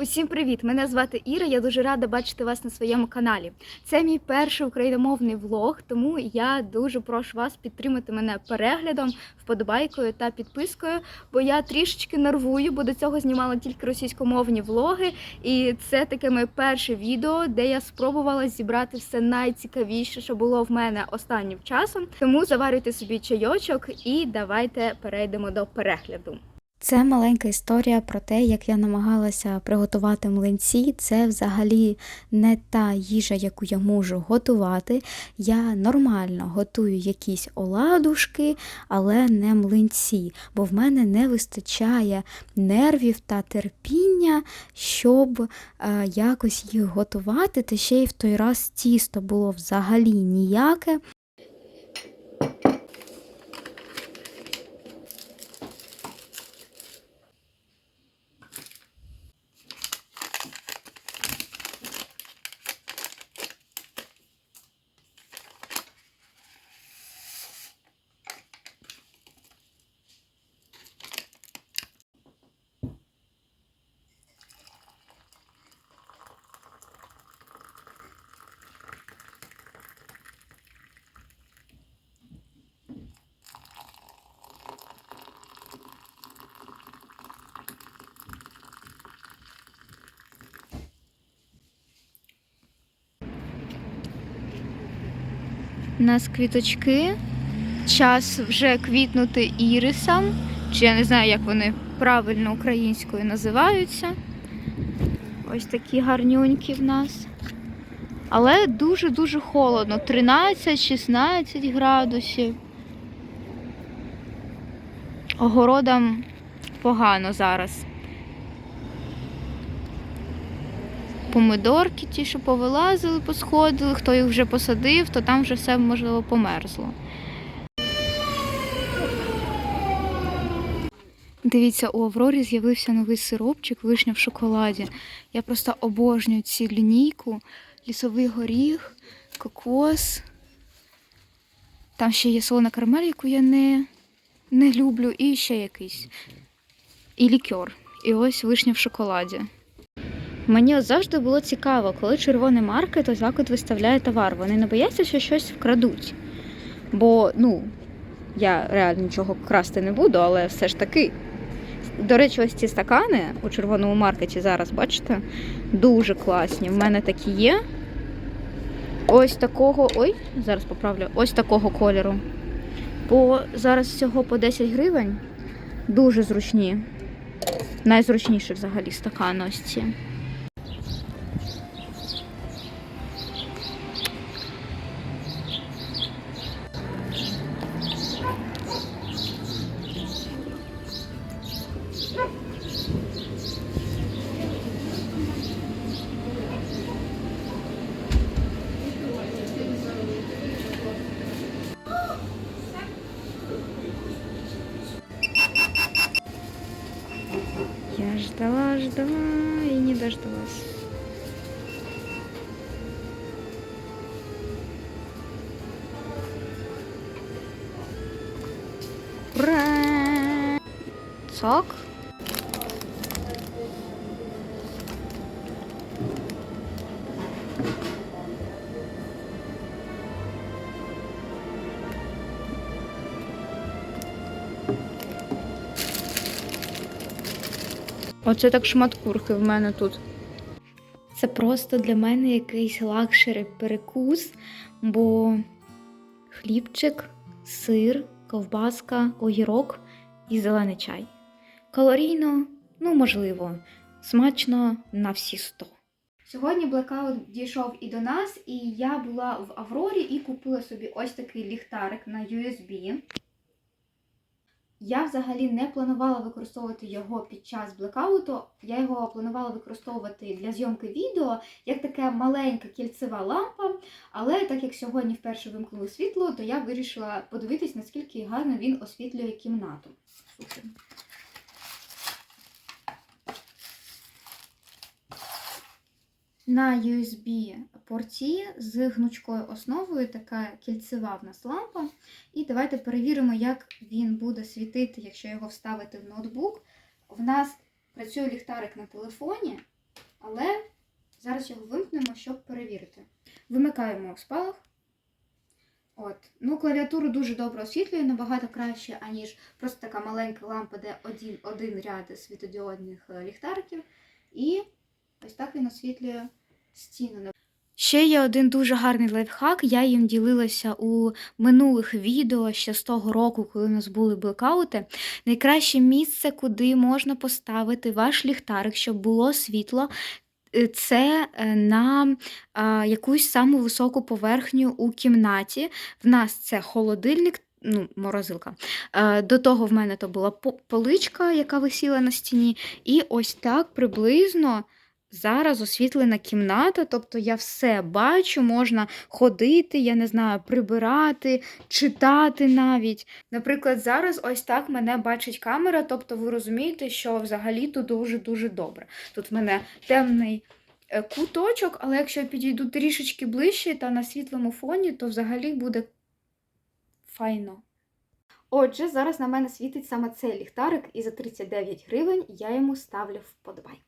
Усім привіт! Мене звати Іра. Я дуже рада бачити вас на своєму каналі. Це мій перший україномовний влог, тому я дуже прошу вас підтримати мене переглядом, вподобайкою та підпискою, бо я трішечки нервую, бо до цього знімала тільки російськомовні влоги. І це таке моє перше відео, де я спробувала зібрати все найцікавіше, що було в мене останнім часом. Тому заварюйте собі чайочок і давайте перейдемо до перегляду. Це маленька історія про те, як я намагалася приготувати млинці. Це взагалі не та їжа, яку я можу готувати. Я нормально готую якісь оладушки, але не млинці, бо в мене не вистачає нервів та терпіння, щоб е, якось їх готувати. Та ще й в той раз тісто було взагалі ніяке. У нас квіточки. Час вже квітнути ірисам, чи я не знаю, як вони правильно українською називаються. Ось такі гарнюнькі в нас. Але дуже-дуже холодно. 13-16 градусів. Огородам погано зараз. Помидорки ті, що повилазили, посходили, хто їх вже посадив, то там вже все можливо померзло. Дивіться, у Аврорі з'явився новий сиропчик вишня в шоколаді. Я просто обожнюю цю лінійку, лісовий горіх, кокос. Там ще є солона карамель, яку я не, не люблю, і ще якийсь. І лікер. І ось вишня в шоколаді. Мені завжди було цікаво, коли червоний маркет ось так от виставляє товар. Вони не бояться, що щось вкрадуть. Бо, ну, я реально нічого красти не буду, але все ж таки. До речі, ось ці стакани у червоному маркеті зараз, бачите, дуже класні. В мене такі є. Ось такого. Ой, зараз поправлю, ось такого кольору. По зараз всього по 10 гривень. Дуже зручні. Найзручніші взагалі стакани ось ці. Я ждала, ждала и не дождалась. Ура! Сок. Оце так шмат курки в мене тут. Це просто для мене якийсь лакшери перекус, бо хлібчик, сир, ковбаска, огірок і зелений чай. Калорійно, ну можливо, смачно на всі 100. Сьогодні блекаут дійшов і до нас, і я була в Аврорі і купила собі ось такий ліхтарик на USB. Я взагалі не планувала використовувати його під час блекауту. Я його планувала використовувати для зйомки відео як така маленька кільцева лампа. Але так як сьогодні вперше вимкнули світло, то я вирішила подивитись, наскільки гарно він освітлює кімнату. Слухай. На USB порті з гнучкою основою така кільцева в нас лампа. І давайте перевіримо, як він буде світити, якщо його вставити в ноутбук. В нас працює ліхтарик на телефоні, Але зараз його вимкнемо, щоб перевірити. Вимикаємо спалах. От. Ну, клавіатуру дуже добре освітлює, набагато краще, аніж просто така маленька лампа, де один, один ряд світодіодних е, ліхтариків. І ось так він освітлює стіну. Ще є один дуже гарний лайфхак. Я їм ділилася у минулих відео ще з того року, коли у нас були блекаути. Найкраще місце, куди можна поставити ваш ліхтарик, щоб було світло. е, Це е, на а, якусь саму високу поверхню у кімнаті. В нас це холодильник, ну, морозилка. Е, До того в мене то була поличка, яка висіла на стіні. І ось так приблизно зараз освітлена кімната. Тобто я все бачу, можна ходити, я не знаю, прибирати, читати навіть. Наприклад, зараз ось так мене бачить камера, тобто ви розумієте, що взагалі тут дуже-дуже добре. Тут в мене темний е, куточок, але якщо я підійду трішечки ближче та на світлому фоні, то взагалі буде файно. Отже, зараз на мене світить саме цей ліхтарик, і за 39 гривень я йому ставлю вподобайку.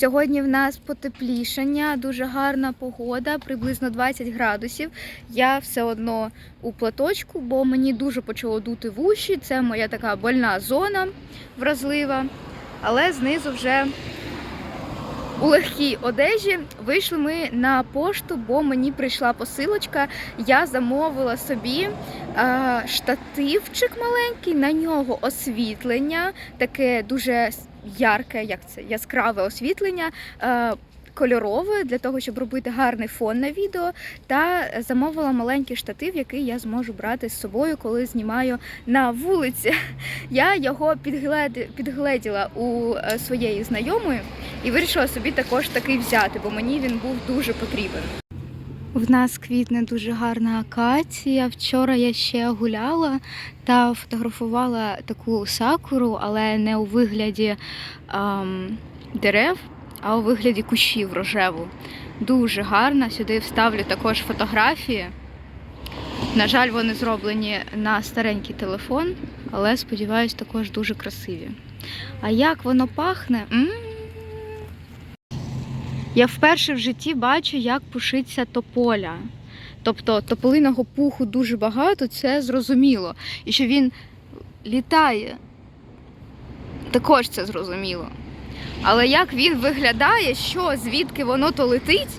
Сьогодні в нас потеплішання, дуже гарна погода, приблизно 20 градусів. Я все одно у платочку, бо мені дуже почало дути в уші. Це моя така больна зона вразлива. Але знизу вже у легкій одежі вийшли ми на пошту, бо мені прийшла посилочка. Я замовила собі штативчик маленький, на нього освітлення, таке дуже ярке, як це яскраве освітлення. Е, Кольорове для того, щоб робити гарний фон на відео, та замовила маленький штатив, який я зможу брати з собою, коли знімаю на вулиці. Я його підглед... підгледіла у е, своєї знайомої і вирішила собі також такий взяти, бо мені він був дуже потрібен. В нас квітне дуже гарна акація. Вчора я ще гуляла та фотографувала таку сакуру, але не у вигляді ем, дерев, а у вигляді кущів рожеву. Дуже гарна. Сюди вставлю також фотографії. На жаль, вони зроблені на старенький телефон, але сподіваюсь, також дуже красиві. А як воно пахне? м Я вперше в житті бачу, як пушиться тополя. Тобто тополиного пуху дуже багато, це зрозуміло. І що він літає, також це зрозуміло. Але як він виглядає, що звідки воно то летить,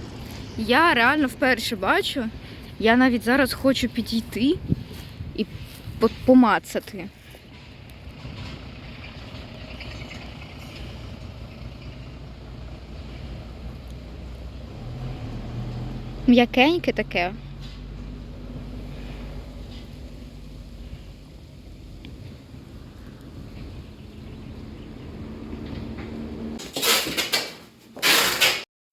я реально вперше бачу. Я навіть зараз хочу підійти і помацати. М'якеньке таке.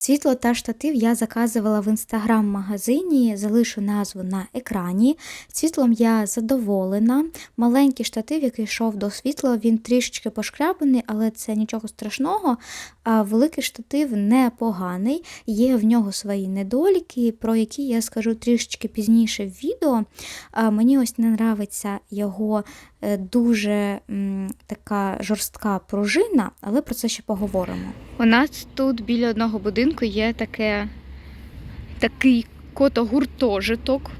Світло та штатив я заказувала в інстаграм-магазині, залишу назву на екрані. Світлом я задоволена. Маленький штатив, який йшов до світла, він трішечки пошкрябаний, але це нічого страшного. А великий штатив непоганий, є в нього свої недоліки, про які я скажу трішечки пізніше в відео. А Мені ось не нравиться його е, дуже м, така жорстка пружина, але про це ще поговоримо. У нас тут біля одного будинку є таке, такий котогуртожиток.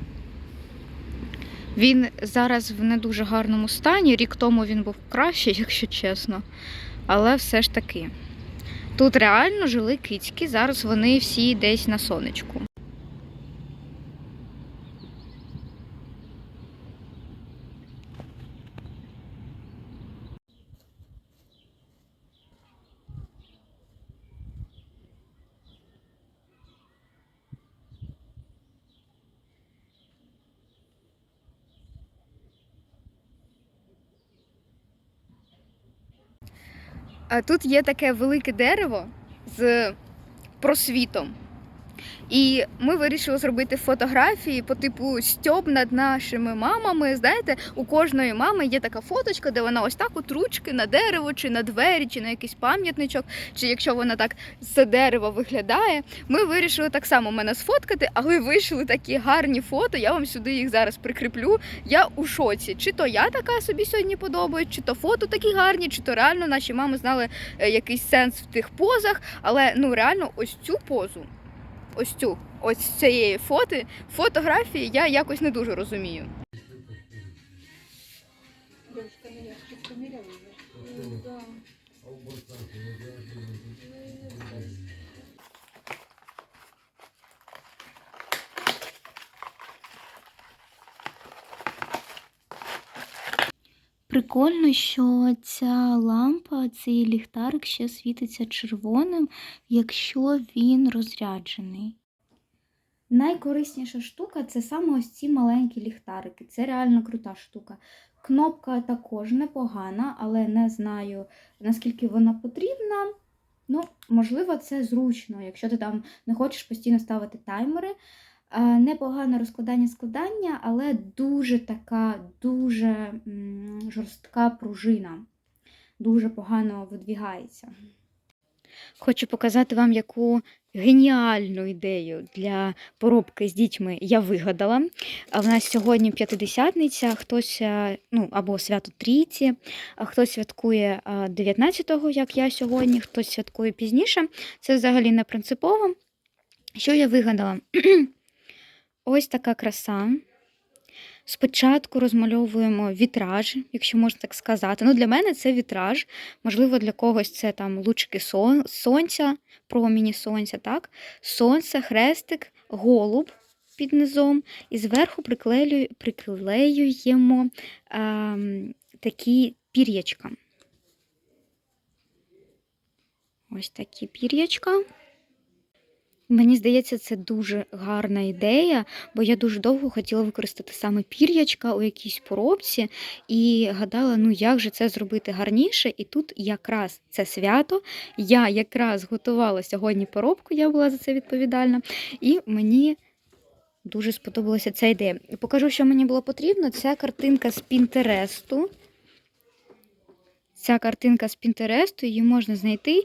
Він зараз в не дуже гарному стані. Рік тому він був кращий, якщо чесно. Але все ж таки. Тут реально жили кицьки, зараз вони всі десь на сонечку. А Тут є таке велике дерево з просвітом. І ми вирішили зробити фотографії по типу стьоб над нашими мамами. Знаєте, у кожної мами є така фоточка, де вона ось так от ручки на дерево, чи на двері, чи на якийсь пам'ятничок, чи якщо вона так з дерева виглядає. Ми вирішили так само мене сфоткати, але вийшли такі гарні фото. Я вам сюди їх зараз прикріплю. Я у шоці. Чи то я така собі сьогодні подобаю, чи то фото такі гарні, чи то реально наші мами знали е, якийсь сенс в тих позах. Але ну реально, ось цю позу, ось цю, ось з цієї фоти, фотографії я якось не дуже розумію. Прикольно, що ця лампа, цей ліхтарик ще світиться червоним, якщо він розряджений. Найкорисніша штука це саме ось ці маленькі ліхтарики. Це реально крута штука. Кнопка також непогана, але не знаю, наскільки вона потрібна. Ну, можливо, це зручно, якщо ти там не хочеш постійно ставити таймери. Е, Непогане розкладання складання, але дуже така, дуже жорстка пружина. Дуже погано видвігається. Хочу показати вам, яку геніальну ідею для поробки з дітьми я вигадала. В нас сьогодні п'ятидесятниця, хтось е, ну, або свято Трійці, хтось святкує е, 19-го, як я сьогодні, хтось святкує пізніше. Це взагалі не принципово. Що я вигадала? Ось така краса. Спочатку розмальовуємо вітраж, якщо можна так сказати. Ну, для мене це вітраж. Можливо, для когось це там лучики сон- сонця, проміні сонця, так? Сонце, хрестик, голуб під низом. І зверху приклею- приклеюємо ем, такі пір'ячка. Ось такі пір'ячка. Мені здається, це дуже гарна ідея, бо я дуже довго хотіла використати саме пір'ячка у якійсь поробці і гадала, ну як же це зробити гарніше. І тут якраз це свято. Я якраз готувала сьогодні поробку, я була за це відповідальна, і мені дуже сподобалася ця ідея. Покажу, що мені було потрібно. Це картинка з Пінтересту. Ця картинка з Пінтересту, її можна знайти.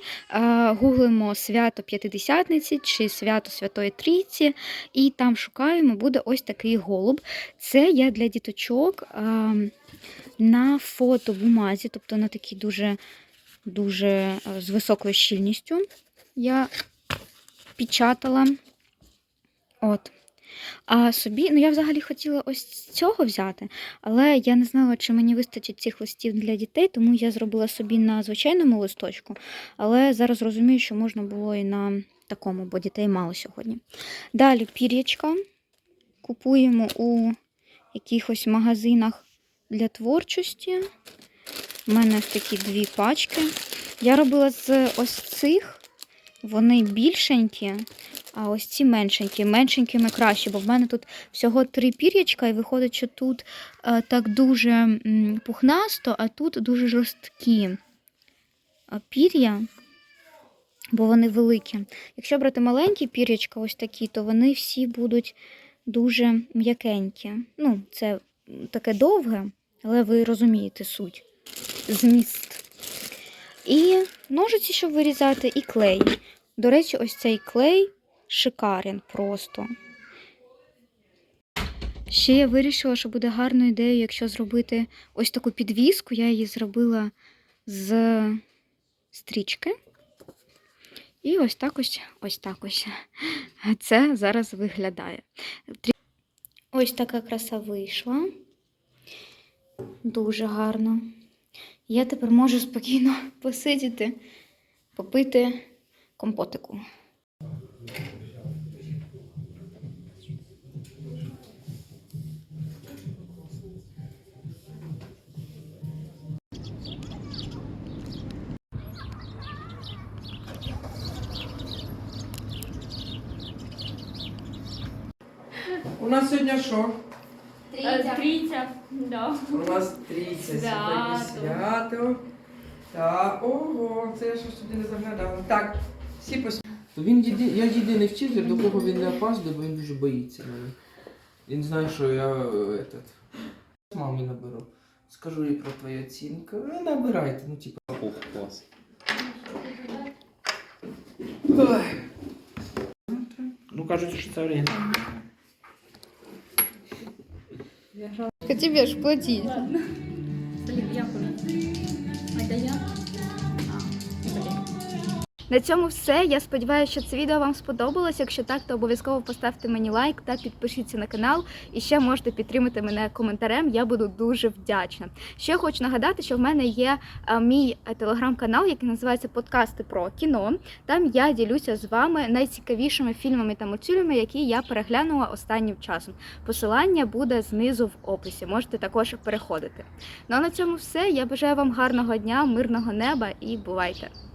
Гуглимо свято П'ятидесятниці чи свято Святої Трійці, і там шукаємо, буде ось такий голуб. Це я для діточок на фотобумазі, тобто на такій дуже, дуже з високою щільністю. Я печатала. От. А собі, ну я взагалі хотіла ось цього взяти, але я не знала, чи мені вистачить цих листів для дітей, тому я зробила собі на звичайному листочку. Але зараз розумію, що можна було і на такому, бо дітей мало сьогодні. Далі пір'ячка. Купуємо у якихось магазинах для творчості. У мене ось такі дві пачки. Я робила з ось цих, вони більшенькі, а ось ці меншенькі. Меншенькими краще, бо в мене тут всього три пір'ячка, і виходить, що тут е, так дуже м, пухнасто, а тут дуже жорсткі е, пір'я, бо вони великі. Якщо брати маленькі пір'ячка, ось такі, то вони всі будуть дуже м'якенькі. Ну, це таке довге, але ви розумієте суть, зміст. І ножиці, щоб вирізати, і клей. До речі, ось цей клей шикарен просто. Ще я вирішила, що буде гарною ідеєю, якщо зробити ось таку підвіску. Я її зробила з стрічки. І ось так ось, ось так ось. Це зараз виглядає. Ось така краса вийшла. Дуже гарно. Я тепер можу спокійно посидіти, попити компотику. Нас сьогодні що? Трійця. Трійця, да. У нас трійця сьогодні свято. Та ого, це я щось туди не заглядала. Так, всі пос... То він єди... я єдиний вчитель, до кого він не опаздує, бо він дуже боїться мене. Він знає, що я е, этот, мамі наберу. Скажу їй про твої оцінки. Ви набирайте, ну типа. Ох, клас. Ой. Ну кажуть, що це время. Тебе ж платить. На цьому все. Я сподіваюся, що це відео вам сподобалось. Якщо так, то обов'язково поставте мені лайк та підпишіться на канал. І ще можете підтримати мене коментарем. Я буду дуже вдячна. Ще хочу нагадати, що в мене є е, мій е, телеграм-канал, який називається Подкасти про кіно. Там я ділюся з вами найцікавішими фільмами та мультфільмами, які я переглянула останнім часом. Посилання буде знизу в описі. Можете також переходити. Ну а на цьому все. Я бажаю вам гарного дня, мирного неба і бувайте!